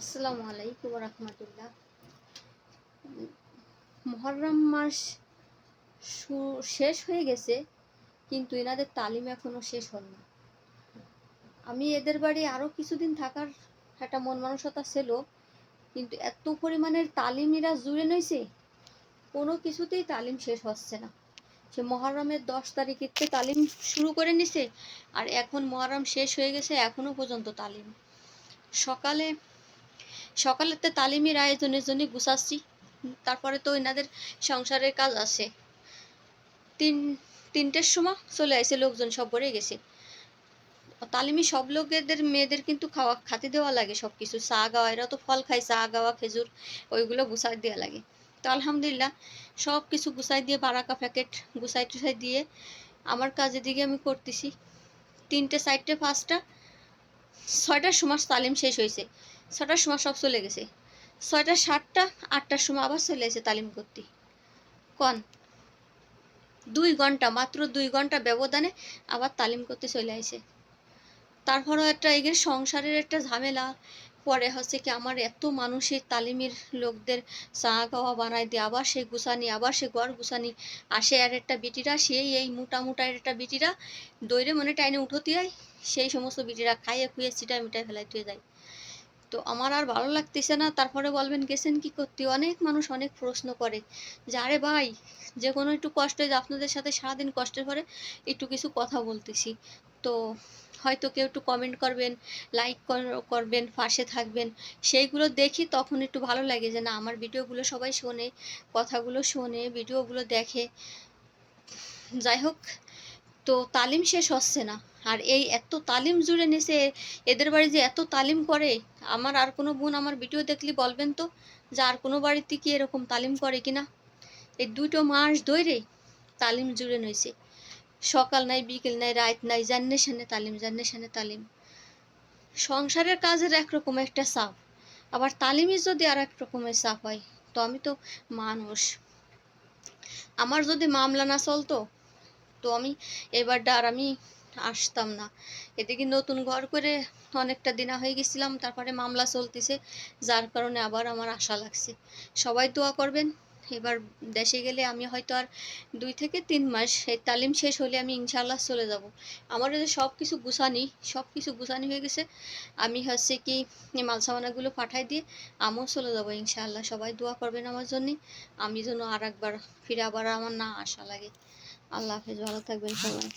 আসসালামু আলাইকুম রহমতুল্লাহ। মহরম মাস শেষ হয়ে গেছে, কিন্তু এনাদের তালিম এখনও শেষ হল না আমি এদের বাড়ি আরও কিছুদিন থাকার একটা মন মানসতা ছিল, কিন্তু এত পরিমাণের তালিম এরা জুড়ে নইছে, কোনো কিছুতেই তালিম শেষ হচ্ছে না। সে মহরমের দশ তারিখের তালিম শুরু করে নিছে, আর এখন মহরম শেষ হয়ে গেছে, এখনও পর্যন্ত তালিম। সকালে সকালেতে তালিমের আয়োজনের জন্য গুছাচ্ছি তারপরে তো এনাদের সংসারের কাজ আছে। তিন, তিনটের সময় চলে আসে লোকজন সব ভরে গেছে। তালিমি সব লোকেদের মেয়েদের কিন্তু খাওয়া, খাতে দেওয়া লাগে সব কিছু চা গাওয়া, এরা তো ফল খায়, চা গাওয়া, খেজুর, ওইগুলো গুছাই দেওয়া লাগে। তো আলহামদুলিল্লাহ সব কিছু গুছাই দিয়ে বারাকা প্যাকেট গুছাই টুছাই দিয়ে আমার কাজের দিকে আমি করতেছি। তিনটে, চারটে, পাঁচটা ছয়টার সময় তালিম শেষ হয়েছে ছটার সময় সব চলে গেছে। ছয়টা সাতটা, আটটার সময় আবার চলে এসে তালিম করতে। কন, দুই ঘণ্টা, মাত্র দুই ঘণ্টা ব্যবধানে আবার তালিম করতে চলে আসে তারপরও একটা এগের সংসারের একটা ঝামেলা পরে হচ্ছে কি আমার এত মানুষের তালিমের লোকদের চা খাওয়া বানাই দিয়ে আবার সে গুছানি, আবার সে ঘর গুছানি। আসে আর একটা বিটিরা, সেই এই মোটা মোটা একটা বিটিরা দৈরে মনে টাইনে উঠোতে হয় সেই সমস্ত বিটিরা খাইয়ে খুঁয়ে চিটায় মিটায় ফেলাইতে যায়। তো আমার আর ভালো লাগতেছে না। তারপরে বলবেন, গেছেন কি করতে? অনেক মানুষ অনেক প্রশ্ন করে। যে আরে ভাই, যে কোনো একটু কষ্টে যে আপনাদের সাথে সারাদিন কষ্টের পরে একটু কিছু কথা বলতেছি। তো হয়তো কেউ একটু কমেন্ট করবেন লাইক করবেন, পাশে থাকবেন, সেইগুলো দেখি তখন একটু ভালো লাগে যে না, আমার ভিডিওগুলো সবাই শোনে, কথাগুলো শোনে, ভিডিওগুলো দেখে। যাই হোক, তো তালিম শেষ হচ্ছে না। আর এই এত তালিম জুড়ে নিছে, এদের বাড়ি যে এত তালিম করে, আমার আর কোনো বোন আমার ভিডিও দেখলে বলবেন তো, যে আর কোনো বাড়িতে কি এরকম তালিম করে কিনা? এই দুটো মাস ধরে তালিম জুড়ে নইছে। সকাল নাই, বিকেল নাই, রাত নাই, জান্নে সানে তালিম, জান্নে সানে তালিম। সংসারের কাজের একরকম একটা চাপ, আবার তালিমই যদি আর এক রকমের চাপ হয়, তো আমি তো মানুষ। আমার যদি মামলা না চলতো, তো আমি এবারটা আর আমি আসতাম না। এদিকে নতুন ঘর করে অনেকটা দিনা হয়ে গেছিলাম, তারপরে মামলা চলতেছে, যার কারণে আবার আমার আশা লাগছে। সবাই দোয়া করবেন। এবার দেশে গেলে আমি হয়তো আর দুই থেকে তিন মাস এই তালিম শেষ হলে আমি ইনশাল্লাহ চলে যাব। আমার যে সব কিছু গুছানি সব কিছু গুছানি হয়ে গেছে, আমি হচ্ছে কি মালসামানাগুলো মাল সামানাগুলো পাঠাই দিয়ে আমিও চলে যাব ইনশাল্লাহ সবাই দোয়া করবেন আমার জন্যে। আমি যেন আর একবার ফিরে আবার আমার না আসা লাগে। আল্লাহ হাফেজ, ভালো থাকবেন সবাই।